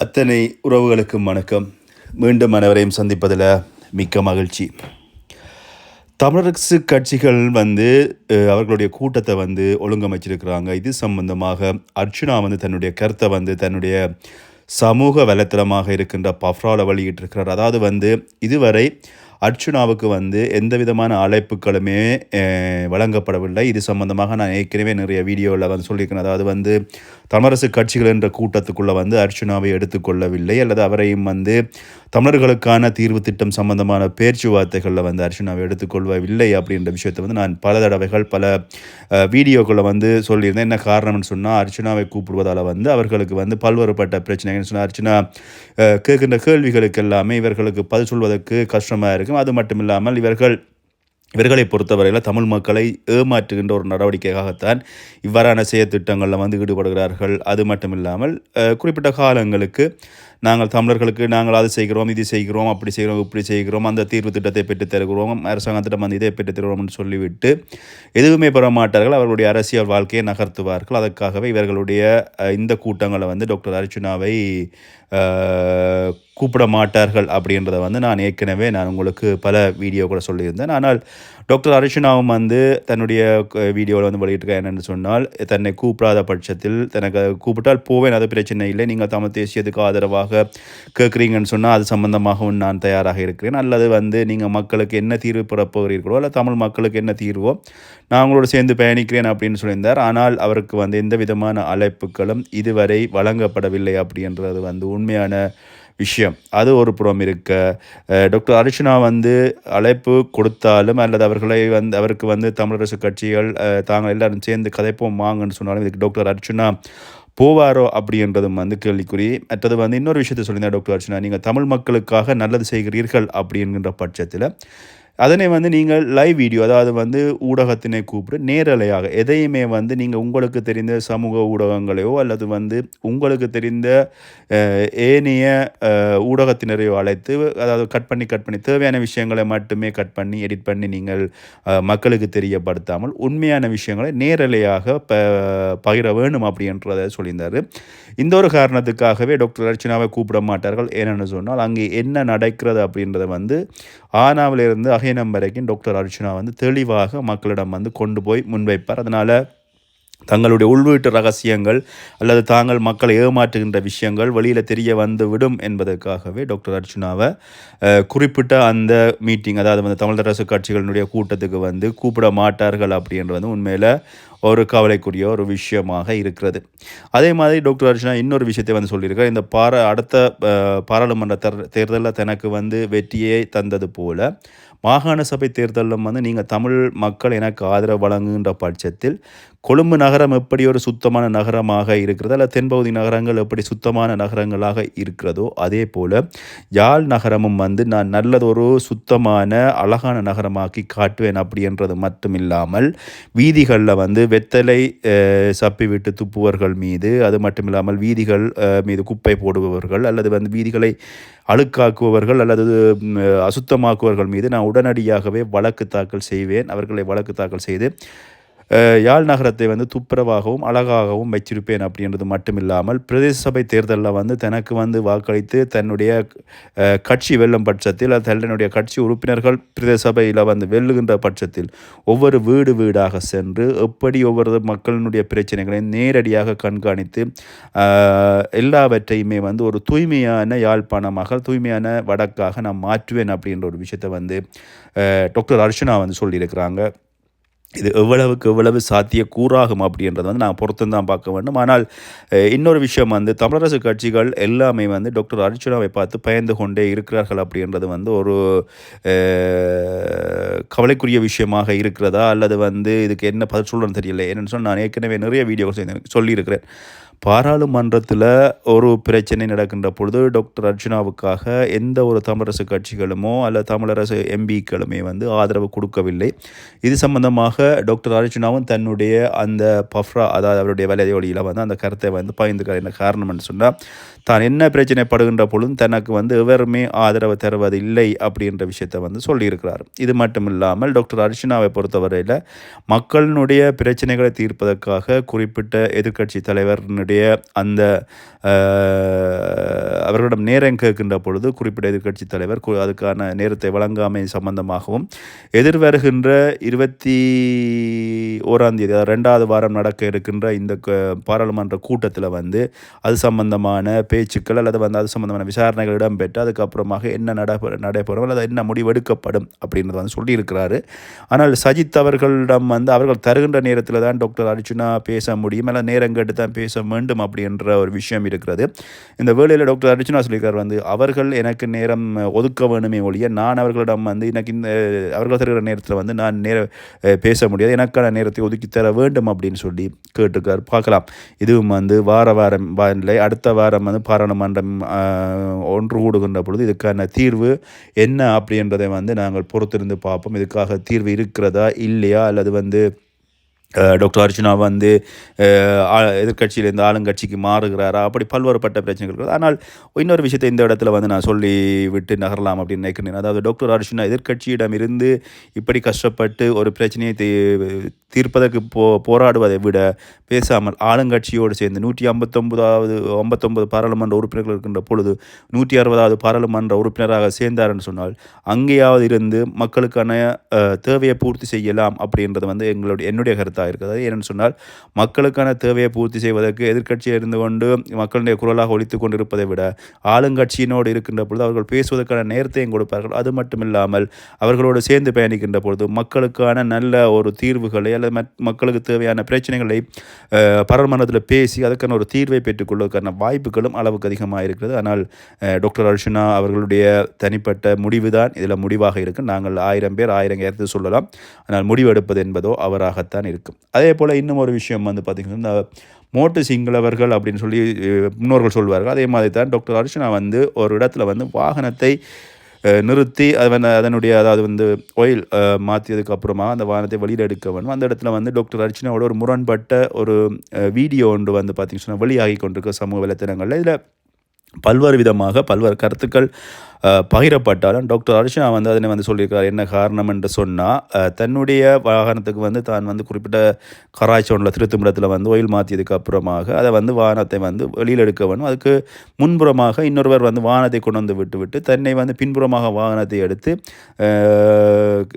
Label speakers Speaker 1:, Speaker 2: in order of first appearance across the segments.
Speaker 1: அத்தனை உறவுகளுக்கும் வணக்கம். மீண்டும் அனைவரையும் சந்திப்பதில் மிக்க மகிழ்ச்சி. தமிழரசு கட்சிகள் வந்து அவர்களுடைய கூட்டத்தை வந்து ஒழுங்கமைச்சிருக்கிறாங்க. இது சம்பந்தமாக அர்ச்சுனா வந்து தன்னுடைய கருத்தை வந்து தன்னுடைய சமூக வலைத்தளமாக இருக்கின்ற பஃப்ராவில் வெளியிட்டிருக்கிறார். அதாவது வந்து இதுவரை அர்ச்சுனாவுக்கு வந்து எந்த விதமான அழைப்புகளுமே வழங்கப்படவில்லை. இது சம்பந்தமாக நான் ஏற்கனவே நிறைய வீடியோவில் வந்து சொல்லியிருக்கேன். அதாவது வந்து தமிழரசு கட்சிகள் என்ற கூட்டத்துக்குள்ளே வந்து அர்ச்சுனாவை எடுத்துக்கொள்ளவில்லை அல்லது அவரையும் வந்து தமிழர்களுக்கான தீர்வு திட்டம் சம்பந்தமான பேச்சுவார்த்தைகளில் வந்து அர்ச்சுனாவை எடுத்துக்கொள்ளவில்லை அப்படின்ற விஷயத்தை வந்து நான் பல தடவைகள் பல வீடியோக்களை வந்து சொல்லியிருந்தேன். என்ன காரணம்னு சொன்னால் அர்ச்சுனாவை கூப்பிடுவதால் வந்து அவர்களுக்கு வந்து பல்வேறுபட்ட பிரச்சனைகள் சொன்னால் அர்ச்சுனா கேட்கின்ற கேள்விகளுக்கு எல்லாமே இவர்களுக்கு பதில் சொல்வதற்கு கஷ்டமாக இருக்கும். அது மட்டும் இல்லாமல் இவர்கள் இவர்களை பொறுத்தவரையில் தமிழ் மக்களை ஏமாற்றுகின்ற ஒரு நடவடிக்கையாகத்தான் இவ்வாறான செயற்திட்டங்களில் வந்து ஈடுபடுகிறார்கள். அது மட்டும் இல்லாமல் குறிப்பிட்ட காலங்களுக்கு நாங்கள் தமிழர்களுக்கு நாங்கள் அது செய்கிறோம் இது செய்கிறோம் அப்படி செய்கிறோம் இப்படி செய்கிறோம் அந்த தீர்வு திட்டத்தை பெற்று தருகிறோம் அரசாங்கத்திடம் வந்து இதை பெற்று தருகிறோம்னு சொல்லிவிட்டு எதுவுமே பெற மாட்டார்கள் அவர்களுடைய அரசியல் வாழ்க்கையை நகர்த்துவார்கள். அதற்காகவே இவர்களுடைய இந்த கூட்டங்களை வந்து டாக்டர் அர்ச்சுனாவை கூப்பிட மாட்டார்கள் அப்படின்றத வந்து நான் ஏற்கனவே நான் உங்களுக்கு பல வீடியோ கூட சொல்லியிருந்தேன். ஆனால் டாக்டர் அர்ச்சுனாவும் வந்து தன்னுடைய வீடியோவில் வந்து வெளியிட்டிருக்க என்னென்னு சொன்னால் தன்னை கூப்பிடாத பட்சத்தில் தனக்கு கூப்பிட்டால் போவேன் அது பிரச்சனை இல்லை. நீங்கள் தமிழ் தேசியத்துக்கு ஆதரவாக கேட்குறீங்கன்னு சொன்னால் அது சம்பந்தமாகவும் நான் தயாராக இருக்கிறேன். அல்லது வந்து நீங்கள் மக்களுக்கு என்ன தீர்வு பெறப்போகிறீர்களோ அல்ல தமிழ் மக்களுக்கு என்ன தீர்வோ நான் உங்களோட சேர்ந்து பயணிக்கிறேன் அப்படின்னு சொல்லியிருந்தார். ஆனால் அவருக்கு வந்து எந்த விதமான அழைப்புகளும் இதுவரை வழங்கப்படவில்லை அப்படின்றது வந்து உண்மையான விஷயம். அது ஒரு புறம் இருக்க டாக்டர் அர்ச்சனா வந்து அழைப்பு கொடுத்தாலும் அல்லது அவர்களை வந்து அவருக்கு வந்து தமிழரசு கட்சிகள் தாங்கள் எல்லாரும் சேர்ந்து கதைப்போம் வாங்கன்னு சொன்னாலும் இதுக்கு டாக்டர் அர்ச்சனா போவாரோ அப்படின்றதும் வந்து கேள்விக்குறி. மற்றது வந்து இன்னொரு விஷயத்தை சொல்லியிருந்தார் டாக்டர் அர்ச்சனா நீங்கள் தமிழ் மக்களுக்காக நல்லது செய்கிறீர்கள் அப்படிங்கிற பட்சத்தில் அதனை வந்து நீங்கள் லைவ் வீடியோ அதாவது வந்து ஊடகத்தினை கூப்பிட்டு நேரலையாக எதையுமே வந்து நீங்கள் உங்களுக்கு தெரிந்த சமூக ஊடகங்களையோ அல்லது வந்து உங்களுக்கு தெரிந்த ஏனைய ஊடகத்தினரையோ அழைத்து அதாவது கட் பண்ணி கட் பண்ணி தேவையான விஷயங்களை மட்டுமே கட் பண்ணி எடிட் பண்ணி நீங்கள் மக்களுக்கு தெரியப்படுத்தாமல் உண்மையான விஷயங்களை நேரலையாக ப பகிர வேணும் அப்படின்றத சொல்லியிருந்தார். இந்த ஒரு காரணத்துக்காகவே டாக்டர் அர்ச்சனாவை கூப்பிட மாட்டார்கள். ஏனென்னு சொன்னால் அங்கே என்ன நடக்கிறது அப்படின்றத வந்து ஆனாவிலிருந்து அகைனம் வரைக்கும் டாக்டர் அர்ச்சனா வந்து தெளிவாக மக்களிடம் வந்து கொண்டு போய் முன்வைப்பார். அதனால் தங்களுடைய உள்வீட்டு ரகசியங்கள் அல்லது தாங்கள் மக்களை ஏமாற்றுகின்ற விஷயங்கள் வெளியில் தெரிய வந்து விடும் என்பதற்காகவே டாக்டர் அர்ச்சுனாவை குறிப்பிட்ட அந்த மீட்டிங் அதாவது வந்து தமிழரசு கட்சிகளினுடைய கூட்டத்துக்கு வந்து கூப்பிட மாட்டார்கள் அப்படின்றது வந்து உண்மையில் ஒரு கவலைக்குரிய ஒரு விஷயமாக இருக்கிறது. அதே மாதிரி டாக்டர் அர்ஜுனா இன்னொரு விஷயத்தை வந்து சொல்லியிருக்கார். இந்த பாரா அடுத்த பாராளுமன்ற தர் தேர்தலில் தனக்கு வந்து வெற்றியை தந்தது போல மாகாண சபை தேர்தலிலும் வந்து நீங்கள் தமிழ் மக்கள் எனக்கு ஆதரவு வழங்குகின்ற பட்சத்தில் கொழும்பு நகரம் எப்படி ஒரு சுத்தமான நகரமாக இருக்கிறது? அல்ல தென்பகுதி நகரங்கள் எப்படி சுத்தமான நகரங்களாக இருக்கிறதோ அதே போல் யாழ் நகரமும் வந்து நான் நல்லதொரு சுத்தமான அழகான நகரமாக்கி காட்டுவேன் அப்படின்றது மட்டும் இல்லாமல் வீதிகளில் வந்து வெத்தலை சப்பிவிட்டு சப்பி விட்டு துப்புவர்கள் மீது அது மட்டும் இல்லாமல் வீதிகள் மீது குப்பை போடுபவர்கள் அல்லது வந்து வீதிகளை அழுக்காக்குபவர்கள் அல்லது அசுத்தமாக்குவர்கள் மீது நான் உடனடியாகவே வழக்கு தாக்கல் செய்வேன். அவர்களை வழக்கு தாக்கல் செய்து யாழ் நகரத்தை வந்து துப்புரவாகவும் அழகாகவும் வச்சிருப்பேன் அப்படின்றது மட்டும் இல்லாமல் பிரதேச சபை தேர்தலில் வந்து தனக்கு வந்து வாக்களித்து தன்னுடைய கட்சி வெல்லும் பட்சத்தில் தன்னுடைய கட்சி உறுப்பினர்கள் பிரதேச சபையில் வந்து வெல்லுகின்ற பட்சத்தில் ஒவ்வொரு வீடு வீடாக சென்று எப்படி ஒவ்வொரு மக்களினுடைய பிரச்சனைகளையும் நேரடியாக கண்காணித்து எல்லாவற்றையுமே வந்து ஒரு தூய்மையான யாழ்ப்பாணமாக தூய்மையான வடக்காக நான் மாற்றுவேன் அப்படின்ற ஒரு விஷயத்தை வந்து டாக்டர் அர்ச்சனா வந்து சொல்லியிருக்கிறாங்க. இது எவ்வளவுக்கு எவ்வளவு சாத்திய கூறாகும் அப்படின்றத வந்து நான் பொறுத்து தான் பார்க்க வேண்டும். ஆனால் இன்னொரு விஷயம் வந்து தமிழரசு கட்சிகள் எல்லாமே வந்து டாக்டர் அர்ஜுனாவை பார்த்து பயந்து கொண்டே இருக்கிறார்கள் அப்படின்றது வந்து ஒரு கவலைக்குரிய விஷயமாக இருக்கிறதா? அல்லது வந்து இதுக்கு என்ன பதில் சொல்லணும்னு தெரியல. என்னென்னு சொன்னால் நான் ஏற்கனவே நிறைய வீடியோஸ் சொல்லியிருக்கிறேன். பாராளுமன்றத்தில் ஒரு பிரச்சனை நடக்கின்ற பொழுது டாக்டர் அர்ஜுனாவுக்காக எந்த ஒரு தமிழரசு கட்சிகளுமோ அல்ல தமிழரசு எம்பிக்களுமே வந்து ஆதரவு கொடுக்கவில்லை. இது சம்பந்தமாக டாக்டர் அர்ஜுனாவும் தன்னுடைய அந்த பஃப்ரா அதாவது அவருடைய வலையொலியில் வந்து அந்த கருத்தை வந்து பகிர்ந்து என்ன காரணம்னு சொன்னால் தான் என்ன பிரச்சனைப்படுகின்ற பொழுதும் தனக்கு வந்து எவருமே ஆதரவு தருவது இல்லை அப்படின்ற விஷயத்தை வந்து சொல்லியிருக்கிறார். இது மட்டும் இல்லாமல் டாக்டர் அர்ஜுனாவை பொறுத்தவரையில் மக்களினுடைய பிரச்சனைகளை தீர்ப்பதற்காக குறிப்பிட்ட எதிர்க்கட்சி தலைவரினுடைய அவர்களுடைய அந்த அவர்களிடம் நேரம் கேட்கின்ற பொழுது குறிப்பிட்ட எதிர்க்கட்சி தலைவர் அதுக்கான நேரத்தை வழங்காமை சம்பந்தமாகவும் எதிர்வருகின்ற இருபத்தி ஓராம் தேதி அதாவது ரெண்டாவது வாரம் நடக்க இருக்கின்ற இந்த பாராளுமன்ற கூட்டத்தில் வந்து அது சம்பந்தமான பேச்சுக்கள் அல்லது வந்து அது சம்பந்தமான விசாரணைகள் இடம்பெற்று அதுக்கப்புறமாக என்ன நடைபெற நடைபெறும் அல்லது என்ன முடிவெடுக்கப்படும் அப்படின்றத வந்து சொல்லியிருக்கிறாரு. ஆனால் சஜித் அவர்களிடம் வந்து அவர்கள் தருகின்ற நேரத்தில் தான் டாக்டர் அர்ஜுனா பேச முடியும் அல்ல நேரம் கேட்டு தான் பேச வேண்டும் வேண்டும் அப்படின்ற ஒரு விஷயம் இருக்கிறது. இந்த வேலையில் டாக்டர் அர்ஜுனா சொல்லியிருக்கார் வந்து அவர்கள் எனக்கு நேரம் ஒதுக்க வேணுமே ஒழிய நான் அவர்களிடம் வந்து எனக்கு இந்த அவர்கள் தருகிற நேரத்தில் வந்து நான் நேர பேச முடியாது. எனக்கான நேரத்தை ஒதுக்கி தர வேண்டும் அப்படின்னு சொல்லி கேட்டிருக்கார். பார்க்கலாம். இதுவும் வந்து வார வாரம் இல்லை அடுத்த வாரம் வந்து பாராளுமன்றம் ஒன்று கூடுகின்ற பொழுது இதுக்கான தீர்வு என்ன அப்படின்றதை வந்து நாங்கள் பொறுத்திருந்து பார்ப்போம். இதுக்காக தீர்வு இருக்கிறதா இல்லையா? அல்லது வந்து டாக்டர் அர்ஜுனா வந்து எதிர்கட்சியிலேருந்து ஆளுங்கட்சிக்கு மாறுகிறாரா? அப்படி பல்வேறுபட்ட பிரச்சனைகள் இருக்குது. ஆனால் இன்னொரு விஷயத்தை இந்த இடத்துல வந்து நான் சொல்லி விட்டு நகரலாம் அப்படின்னு நினைக்கிறேன். அதாவது டாக்டர் அர்ஜுனா எதிர்கட்சியிடம் இருந்து இப்படி கஷ்டப்பட்டு ஒரு பிரச்சனையை தீர்ப்பதற்கு போ போராடுவதை விட பேசாமல் ஆளுங்கட்சியோடு சேர்ந்து நூற்றி ஐம்பத்தொம்பதாவது ஐம்பத்தொம்பது பாராளுமன்ற உறுப்பினர்கள் இருக்கின்ற பொழுது நூற்றி அறுபதாவது பாராளுமன்ற உறுப்பினராக சேர்ந்தார்னு சொன்னால் அங்கேயாவது இருந்து மக்களுக்கான தேவையை பூர்த்தி செய்யலாம் அப்படின்றது வந்து எங்களுடைய என்னுடைய கருத்தாக இருக்குது ஏன்னு சொன்னால் மக்களுக்கான தேவையை பூர்த்தி செய்வதற்கு எதிர்கட்சியில் இருந்து கொண்டு மக்களுடைய குரலாக ஒழித்து கொண்டிருப்பதை விட ஆளுங்கட்சியினோடு இருக்கின்ற பொழுது அவர்கள் பேசுவதற்கான நேரத்தையும் கொடுப்பார்கள். அது மட்டுமில்லாமல் அவர்களோடு சேர்ந்து பயணிக்கின்ற பொழுது மக்களுக்கான நல்ல ஒரு தீர்வுகளை அல்லது மக்களுக்கு தேவையான பிரச்சனைகளை பாராளுமன்றத்தில் பேசி அதற்கான ஒரு தீர்வை பெற்றுக்கொள்வதற்கான வாய்ப்புகளும் அளவுக்கு அதிகமாக இருக்கிறது. ஆனால் டாக்டர் அர்ஷனா அவர்களுடைய தனிப்பட்ட முடிவு தான் இதில் முடிவாக இருக்கும் நாங்கள் ஆயிரம் பேர் ஆயிரம் கருத்து சொல்லலாம். ஆனால் முடிவு எடுப்பது என்பதோ அவராகத்தான் இருக்கும். அதே போல் இன்னும் ஒரு விஷயம் வந்து பார்த்திங்கன்னா இந்த மோட்டு சிங்களவர்கள் அப்படின்னு சொல்லி முன்னோர்கள் சொல்வார்கள். அதே மாதிரி தான் டாக்டர் அர்ச்சனா வந்து ஒரு இடத்துல வந்து வாகனத்தை நிறுத்தி அதன் அதனுடைய அதாவது வந்து ஆயில் மாற்றியதுக்கு அப்புறமா அந்த வாகனத்தை வெளியில் எடுக்க வேணும் அந்த இடத்துல வந்து டாக்டர் அர்ச்சனாவோட ஒரு முரண்பட்ட ஒரு வீடியோ ஒன்று வந்து பார்த்திங்கன்னா வெளியாகி கொண்டிருக்க சமூக வலைத்தளங்களில். இதில் பல்வேறு விதமாக பல்வேறு கருத்துக்கள் பகிரப்பட்டாலும் டாக்டர் அர்ச்சனா வந்து அதனை வந்து சொல்லியிருக்கார் என்ன காரணம் என்று சொன்னால் தன்னுடைய வாகனத்துக்கு வந்து தான் வந்து குறிப்பிட்ட கராய்ச்சோனில் திருத்துமிடத்தில் வந்து ஒயில் மாற்றியதுக்கு அப்புறமாக அதை வந்து வாகனத்தை வந்து வெளியில் எடுக்க வேணும் அதுக்கு முன்புறமாக இன்னொருவர் வந்து வாகனத்தை கொண்டு வந்து விட்டு விட்டு தன்னை வந்து பின்புறமாக வாகனத்தை எடுத்து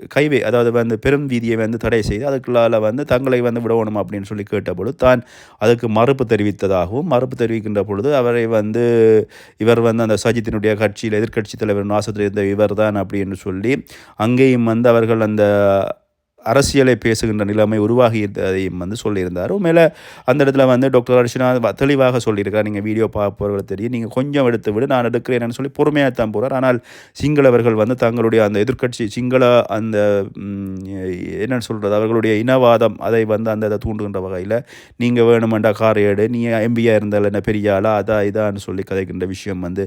Speaker 1: கைவே அதாவது வந்து பெரும் வீதியை வந்து தடை செய்து அதுக்குள்ளால் வந்து தங்களை வந்து விடணும் அப்படின்னு சொல்லி கேட்டபொழுது தான் அதுக்கு மறுப்பு தெரிவித்ததாகவும் மறுப்பு தெரிவிக்கின்ற பொழுது அவரை வந்து இவர் வந்து அந்த சஜித்தினுடைய கட்சியில் எதிர்கட்சி தலைவர் நாசத்தில் இருந்த இவர் தான் அப்படின்னு சொல்லி அங்கேயும் வந்து அவர்கள் அந்த அரசியலை பேசுகின்ற நிலைமை உருவாகியதையும் வந்து சொல்லியிருந்தார். உண்மையில் அந்த இடத்துல வந்து டாக்டர் அர்ச்சனா தெளிவாக சொல்லியிருக்கார் நீங்கள் வீடியோ பார்ப்பவர்கள் தெரியும். நீங்கள் கொஞ்சம் எடுத்து விடு நான் எடுக்கிறேன்னு சொல்லி பொறுமையாக தான் போகிறார் ஆனால் சிங்களவர்கள் வந்து தங்களுடைய அந்த எதிர்கட்சி சிங்கள அந்த என்னென்னு சொல்கிறது அவர்களுடைய இனவாதம் அதை வந்து அந்த இதை தூண்டுகின்ற வகையில் நீங்கள் வேணுமெண்டா கார் ஏடு நீ எம்பியாக இருந்தால் என்ன பெரிய ஆளா அதா இதான்னு சொல்லி கதைக்கின்ற விஷயம் வந்து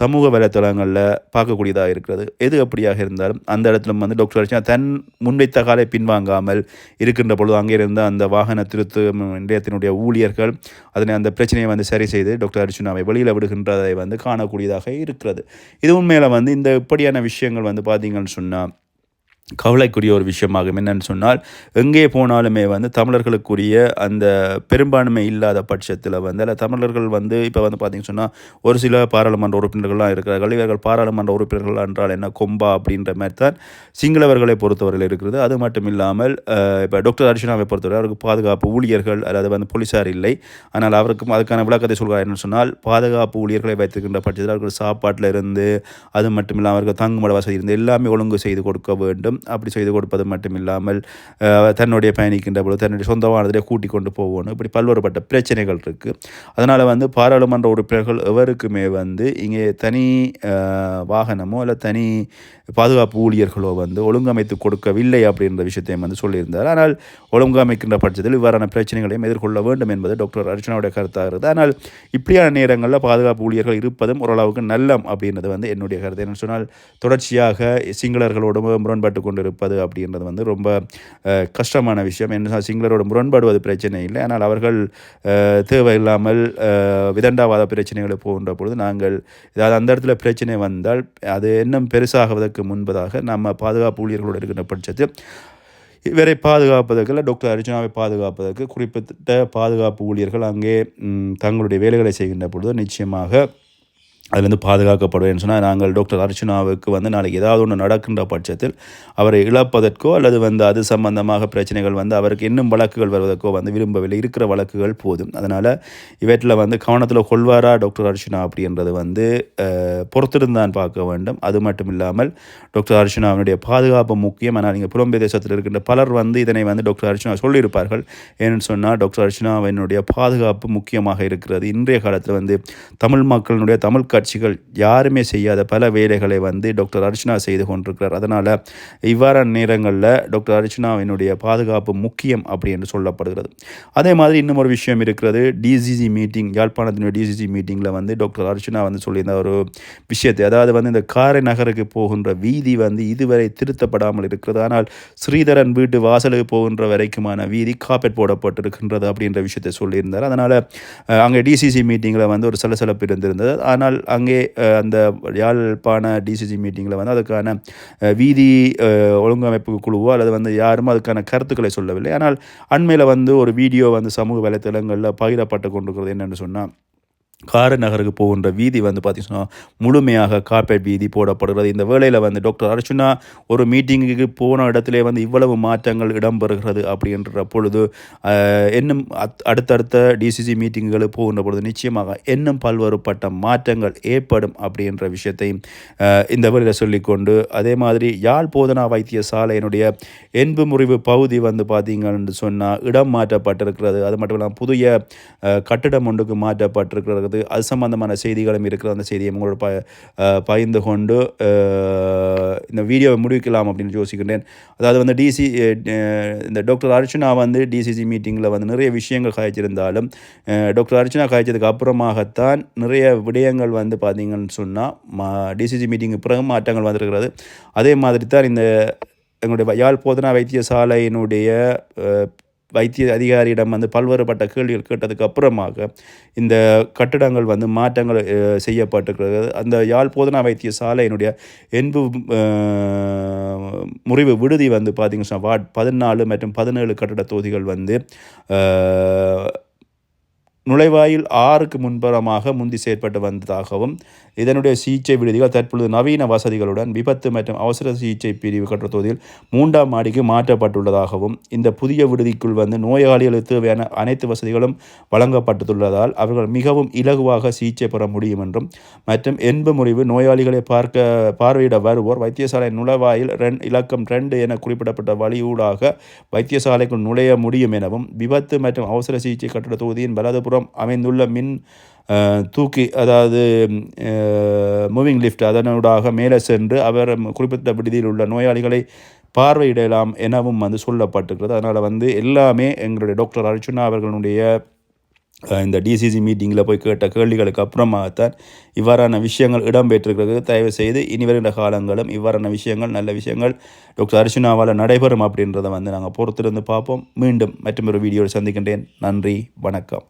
Speaker 1: சமூக வலைத்தளங்களில் பார்க்கக்கூடியதாக இருக்கிறது. எது அப்படியாக இருந்தாலும் அந்த இடத்துல வந்து டாக்டர் அர்ச்சனா தன் முன்வைத்த காலை பின் பின்வாங்காமல் இருக்கின்ற பொழுது அங்கே இருந்த அந்த வாகன திருத்து நிலையத்தினுடைய ஊழியர்கள் அதனை அந்த பிரச்சனையை வந்து சரி செய்து டாக்டர் அர்ஜுனாவை வெளியில் விடுகின்றதை வந்து காணக்கூடியதாக இருக்கிறது. இது உண்மையில் வந்து இந்த இப்படியான விஷயங்கள் வந்து பார்த்தீங்கன்னு சொன்னால் கவலைக்குரிய ஒரு விஷயமாகும். என்னன்னு சொன்னால் எங்கே போனாலுமே வந்து தமிழர்களுக்குரிய அந்த பெரும்பான்மை இல்லாத பட்சத்தில் வந்து அல்ல தமிழர்கள் வந்து இப்போ வந்து பார்த்திங்க சொன்னால் ஒரு சில பாராளுமன்ற உறுப்பினர்கள்லாம் இருக்கிறார்கள். இவர்கள் பாராளுமன்ற உறுப்பினர்கள் என்றால் என்ன? கொம்பா அப்படின்ற மாதிரி தான் சிங்களவர்களை பொறுத்தவரையில் இருக்கிறது. அது மட்டும் இல்லாமல் இப்போ டாக்டர் அர்ஜுனாவை பொறுத்தவரை அவருக்கு பாதுகாப்பு ஊழியர்கள் அதாவது வந்து போலீஸார் இல்லை. ஆனால் அவருக்கும் அதுக்கான விளக்கத்தை சொல்கிறார் என்ன சொன்னால் பாதுகாப்பு ஊழியர்களை வைத்திருக்கின்ற பட்சத்தில் அவர்கள் சாப்பாட்டில் இருந்து அது மட்டும் இல்லாமல் அவர்கள் தங்குமட வசதி இருந்து எல்லாமே ஒழுங்கு செய்து கொடுக்க வேண்டும். அப்படி செய்து கொடுப்பது மட்டும் இல்லாமல் தன்னுடைய பயணிக்கின்ற பொழுது தன்னுடைய சொந்த வாகனத்திலே கூட்டி கொண்டு போகணும் இப்படி பல்வேறுபட்ட பிரச்சனைகள் இருக்குது அதனால் வந்து பாராளுமன்ற உறுப்பினர்கள் எவருக்குமே வந்து இங்கே தனி வாகனமோ இல்லை தனி பாதுகாப்பு ஊழியர்களோ வந்து ஒழுங்கமைத்து கொடுக்கவில்லை அப்படின்ற விஷயத்தையும் வந்து சொல்லியிருந்தார். ஆனால் ஒழுங்கமைக்கின்ற பட்சத்தில் இவ்வாறான பிரச்சனைகளையும் எதிர்கொள்ள வேண்டும் என்பது டாக்டர் அர்ச்சனாவுடைய கருத்தாக இருக்குது. ஆனால் இப்படியான நேரங்களில் பாதுகாப்பு ஊழியர்கள் இருப்பதும் ஓரளவுக்கு நல்லம் அப்படின்றது வந்து என்னுடைய கருத்து. என்ன சொன்னால் தொடர்ச்சியாக சிங்களர்களோடு முரண்பட்டு கொண்டிருப்பது அப்படின்றது வந்து ரொம்ப கஷ்டமான விஷயம். என்ன சிங்களரோட முரண்பாடுவது பிரச்சனை இல்லை. ஆனால் அவர்கள் தேவையில்லாமல் விதண்டாவாத பிரச்சனைகளை போகின்ற பொழுது நாங்கள் ஏதாவது அந்த இடத்துல பிரச்சனை வந்தால் அது இன்னும் பெருசாகுவதற்கு முன்பதாக நம்ம பாதுகாப்பு ஊழியர்களோடு இருக்கின்ற பட்சத்தில் இவரை பாதுகாப்பதற்கு இல்லை டாக்டர் அர்ஜுனாவை பாதுகாப்பதற்கு குறிப்பிட்ட பாதுகாப்பு ஊழியர்கள் அங்கே தங்களுடைய வேலைகளை செய்கின்ற பொழுது நிச்சயமாக அதுலேருந்து பாதுகாக்கப்படுவேன் சொன்னால் நாங்கள் டாக்டர் அர்ச்சனாவுக்கு வந்து நாளைக்கு ஏதாவது ஒன்று நடக்கின்ற பட்சத்தில் அவரை இழப்பதற்கோ அல்லது வந்து அது சம்பந்தமாக பிரச்சனைகள் வந்து அவருக்கு இன்னும் வழக்குகள் வருவதற்கோ வந்து விரும்பவில்லை. இருக்கிற வழக்குகள் போதும். அதனால் இவற்றில் வந்து கவனத்தில் கொள்வாரா டாக்டர் அர்ச்சனா அப்படின்றது வந்து பொறுத்திருந்தான் பார்க்க வேண்டும். அது மட்டும் இல்லாமல் டாக்டர் அர்ச்சனாவினுடைய பாதுகாப்பு முக்கியம். ஆனால் நீங்கள் புலம்பெயர் தேசத்தில் இருக்கின்ற பலர் வந்து இதனை வந்து டாக்டர் அர்ச்சனா சொல்லியிருப்பார்கள். ஏன்னு சொன்னால் டாக்டர் அர்ச்சனாவினுடைய பாதுகாப்பு முக்கியமாக இருக்கிறது. இன்றைய காலத்தில் வந்து தமிழ் மக்களினுடைய தமிழ் கட்சிகள் யாருமே செய்யாத பல வேலைகளை வந்து டாக்டர் அர்ச்சனா செய்து கொண்டிருக்கிறார். அதனால் இவ்வாறான நேரங்களில் டாக்டர் அர்ச்சனாவினுடைய பாதுகாப்பு முக்கியம் அப்படி என்று சொல்லப்படுகிறது. அதே மாதிரி இன்னும் ஒரு விஷயம் இருக்கிறது. டிசிசி மீட்டிங் யாழ்ப்பாணத்தினுடைய டிசிசி மீட்டிங்கில் வந்து டாக்டர் அர்ச்சனா வந்து சொல்லியிருந்த ஒரு விஷயத்தை அதாவது வந்து இந்த காரை நகருக்கு போகின்ற வீதி வந்து இதுவரை திருத்தப்படாமல் இருக்கிறது. ஆனால் ஸ்ரீதரன் வீட்டு வாசலுக்கு போகின்ற வரைக்குமான வீதி காப்பெட் போடப்பட்டிருக்கின்றது அப்படின்ற விஷயத்தை சொல்லியிருந்தார். அதனால் அங்கே டிசிசி மீட்டிங்கில் வந்து ஒரு சலசலப்பு இருந்திருந்தது. ஆனால் அங்கே அந்த யாழ்ப்பாண டிசிசி மீட்டிங்கில் வந்து அதுக்கான வீதி ஒழுங்கமைப்பு குழுவோ அல்லது வந்து யாரும் அதுக்கான கருத்துக்களை சொல்லவில்லை. ஆனால் அண்மையில் வந்து ஒரு வீடியோ வந்து சமூக வலைத்தளங்களில் பகிரப்பட்டு கொண்டிருக்கிறது என்னென்னு சொன்னால் கார நகருக்கு போகின்ற வீதி வந்து பார்த்திங்கன்னா முழுமையாக கார்பெட் வீதி போடப்படுகிறது. இந்த வேளையில் வந்து டாக்டர் அர்ச்சுனா ஒரு மீட்டிங்குக்கு போன இடத்துல வந்து இவ்வளவு மாற்றங்கள் இடம்பெறுகிறது அப்படின்ற பொழுது இன்னும் அடுத்தடுத்த டிசிசி மீட்டிங்குகள் போகின்ற பொழுது நிச்சயமாக இன்னும் பல்வேறுபட்ட மாற்றங்கள் ஏற்படும் அப்படின்ற விஷயத்தையும் இந்த வேளையில் சொல்லிக்கொண்டு அதே மாதிரி யாழ் போதனா வைத்தியசாலையினுடைய என்பு முறிவு பகுதி வந்து பார்த்தீங்கன்னு சொன்னால் இடம் மாற்றப்பட்டிருக்கிறது. அது மட்டும் இல்லாமல் புதிய கட்டிடம் ஒன்றுக்கு மாற்றப்பட்டிருக்கிறது. இருக்கிறது. அது சம்பந்தமான செய்திகளும் இருக்கிற அந்த செய்தியை உங்களோட ப பகிர்ந்து கொண்டு இந்த வீடியோவை முடிவிக்கலாம் அப்படின்னு யோசிக்கின்றேன். அதாவது வந்து டிசி இந்த டாக்டர் அர்ச்சனா வந்து டிசிசி மீட்டிங்கில் வந்து நிறைய விஷயங்கள் காய்ச்சிருந்தாலும் டாக்டர் அர்ச்சனா காய்ச்சதுக்கு அப்புறமாகத்தான் நிறைய விடயங்கள் வந்து பார்த்தீங்கன்னு சொன்னால் மா டிசிசி மீட்டிங்கு பிறகு மாற்றங்கள் வந்திருக்கிறது. அதே மாதிரி தான் இந்த எங்களுடைய யாழ் போதனா வைத்தியசாலையினுடைய வைத்திய அதிகாரியிடம் வந்து பல்வேறுபட்ட கேள்விகள் கேட்டதுக்கு அப்புறமாக இந்த கட்டிடங்கள் வந்து மாற்றங்கள் செய்யப்பட்டிருக்கிறது. அந்த யாழ் போதனா வைத்தியசாலையினுடைய என்பு முறிவு விடுதி வந்து பார்த்திங்கன்னா வார்ட் பதினாலு மற்றும் பதினேழு கட்டிட தொகுதிகள் வந்து நுழைவாயில் ஆறுக்கு முன்புறமாக முந்தி செயற்பட்டு வந்ததாகவும் இதனுடைய சிகிச்சை விடுதிகள் தற்பொழுது நவீன வசதிகளுடன் விபத்து மற்றும் அவசர சிகிச்சை பிரிவு கட்டத்தொகுதியில் மூன்றாம் மாடிக்கு மாற்றப்பட்டுள்ளதாகவும் இந்த புதிய விடுதிக்குள் வந்து நோயாளிகளுக்கு தேவையான அனைத்து வசதிகளும் வழங்கப்பட்டுள்ளதால் அவர்கள் மிகவும் இலகுவாக சிகிச்சை பெற முடியும் என்றும் மற்றும் என்பு முறிவு நோயாளிகளை பார்க்க பார்வையிட வருவோர் வைத்தியசாலை நுழைவாயில் ரெண் இலக்கம் ரெண்டு என குறிப்பிடப்பட்ட வழியூடாக வைத்தியசாலைக்குள் நுழைய முடியும் எனவும் விபத்து மற்றும் அவசர சிகிச்சை கட்டட தொகுதியின் புறம் அமைந்துள்ள மின் தூக்கி அதாவது மூவிங் லிஃப்ட் அதனூடாக மேலே சென்று அவர் குறிப்பிட்ட விடுதியில் உள்ள நோயாளிகளை பார்வையிடலாம் எனவும் வந்து சொல்லப்பட்டிருக்கிறது. அதனால் வந்து எல்லாமே எங்களுடைய டாக்டர் அர்ச்சுனா அவர்களுடைய இந்த டிசிசி மீட்டிங்கில் போய் கேட்ட கேள்விகளுக்கு அப்புறமாகத்தான் இவ்வாறான விஷயங்கள் இடம்பெற்றிருக்கிறது. தயவு செய்து இனி வருகின்ற காலங்களும் இவ்வாறான விஷயங்கள் நல்ல விஷயங்கள் டாக்டர் அர்ச்சுனாவால் நடைபெறும் அப்படின்றத வந்து நாங்கள் பொறுத்திருந்து பார்ப்போம். மீண்டும் மற்றொரு வீடியோவில் சந்திக்கின்றேன். நன்றி வணக்கம்.